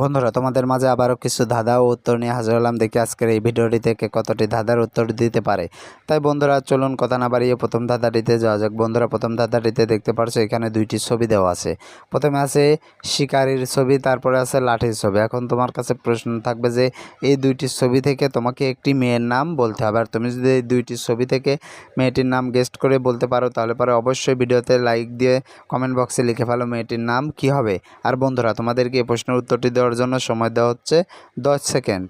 বন্ধুরা, তোমাদের মাঝে আবারও কিছু ধাঁধা ও উত্তর নিয়ে হাজির হলাম। দেখি আজকের এই ভিডিওটি থেকে কতটি ধাঁধার উত্তর দিতে পারে। তাই বন্ধুরা, চলুন কথা না বাড়িয়ে প্রথম ধাঁধাটিতে যাওয়া যাক। বন্ধুরা, প্রথম ধাঁধাটিতে দেখতে পারছ, এখানে দুইটি ছবি দেওয়া আছে। প্রথমে আছে শিকারির ছবি, তারপরে আছে লাঠির ছবি। এখন তোমার কাছে প্রশ্ন থাকবে যে, এই দুইটি ছবি থেকে তোমাকে একটি মেয়ের নাম বলতে হবে। আর তুমি যদি এই দুইটি ছবি থেকে মেয়েটির নাম গেস্ট করে বলতে পারো, তাহলে পরে অবশ্যই ভিডিওতে লাইক দিয়ে কমেন্ট বক্সে লিখে ফেলো মেয়েটির নাম কি হবে। আর বন্ধুরা, তোমাদেরকে এই প্রশ্নের উত্তরটি দেওয়ার জন্য সময় দেওয়া হচ্ছে দশ সেকেন্ড।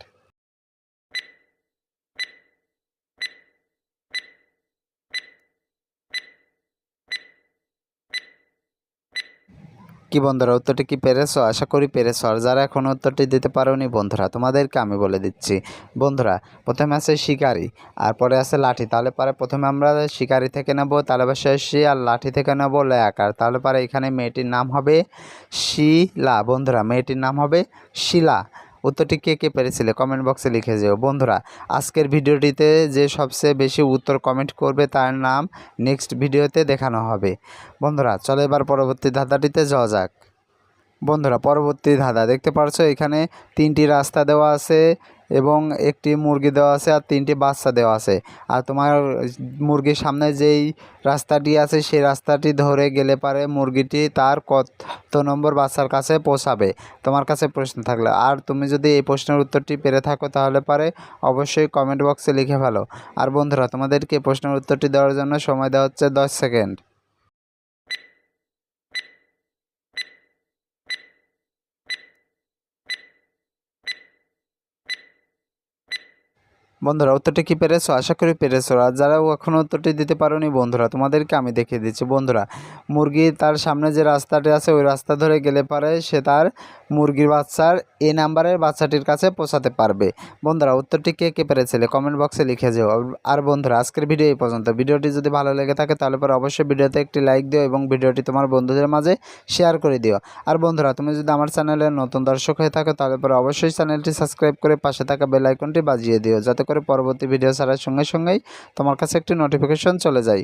কি বন্ধুরা, উত্তরটি কি পেরেছ? আশা করি পেরেছ। আর যারা এখন উত্তরটি দিতে পারোনি বন্ধুরা, তোমাদেরকে আমি বলে দিচ্ছি। বন্ধুরা, প্রথমে আছে শিকারি, আর পরে আছে লাঠি। তাহলে পরে প্রথমে আমরা শিকারি থেকে নেব, তাহলে বসে শি আর লাঠি থেকে নেব লেয়াকার তাহলে পরে এখানে মেয়েটির নাম হবে শিলা। বন্ধুরা, মেয়েটির নাম হবে শিলা। উত্তরটি কে কে পেরেছিলে কমেন্ট বক্সে লিখে যেও। বন্ধুরা, আজকের ভিডিওটিতে যে সবচেয়ে বেশি উত্তর কমেন্ট করবে তার নাম নেক্সট ভিডিওতে দেখানো হবে। বন্ধুরা, চলো এবার পরবর্তী ধাঁধাটিতে যাওয়া যাক। বন্ধুরা, পরবর্তী ধাঁধা দেখতে পারছ, এখানে তিনটি রাস্তা দেওয়া আছে। এবং একটি মুরগি দেওয়া আছে আর তিনটি বাচ্চা দেওয়া আছে। আর তোমার মুরগির সামনে যেই রাস্তাটি আছে, সেই রাস্তাটি ধরে গেলে পারে মুরগিটি তার কত নম্বর বাচ্চার কাছে পৌঁছাবে। তোমার কাছে প্রশ্ন থাকলে। আর তুমি যদি এই প্রশ্নের উত্তরটি পেরে থাকো তাহলে পারে অবশ্যই কমেন্ট বক্সে লিখে ফেলো। আর বন্ধুরা, তোমাদেরকে প্রশ্নের উত্তরটি দেওয়ার জন্য সময় দেওয়া হচ্ছে দশ সেকেন্ড। বন্ধুরা, উত্তরটি কি পেরেছ? আশা করি পেরেছ। আর যারা এখনও উত্তরটি দিতে পারোনি, বন্ধুরা, তোমাদেরকে আমি দেখিয়ে দিচ্ছি। বন্ধুরা, মুরগি তার সামনে যে রাস্তাটি আছে, ওই রাস্তা ধরে গেলে পারে সে তার মুরগির বাচ্চার এ নাম্বারের বাচ্চাটির কাছে পৌঁছাতে পারবে। বন্ধুরা, উত্তরটি কে কে পেরেছিলে? কমেন্ট বক্সে লিখে যেও। আর বন্ধুরা, আজকের ভিডিও এই পর্যন্ত। ভিডিওটি যদি ভালো লেগে থাকে, তাহলে পরে অবশ্যই ভিডিওতে একটি লাইক দিও এবং ভিডিওটি তোমার বন্ধুদের মাঝে শেয়ার করে দিও। আর বন্ধুরা, তুমি যদি আমার চ্যানেলের নতুন দর্শক হয়ে থাকো, তাহলে পরে অবশ্যই চ্যানেলটি সাবস্ক্রাইব করে পাশে থাকা বেল আইকনটি বাজিয়ে দিও, যাতে করে পরবর্তী ভিডিও ছাড়ার সঙ্গে সঙ্গেই তোমার কাছে একটি নোটিফিকেশন চলে যায়।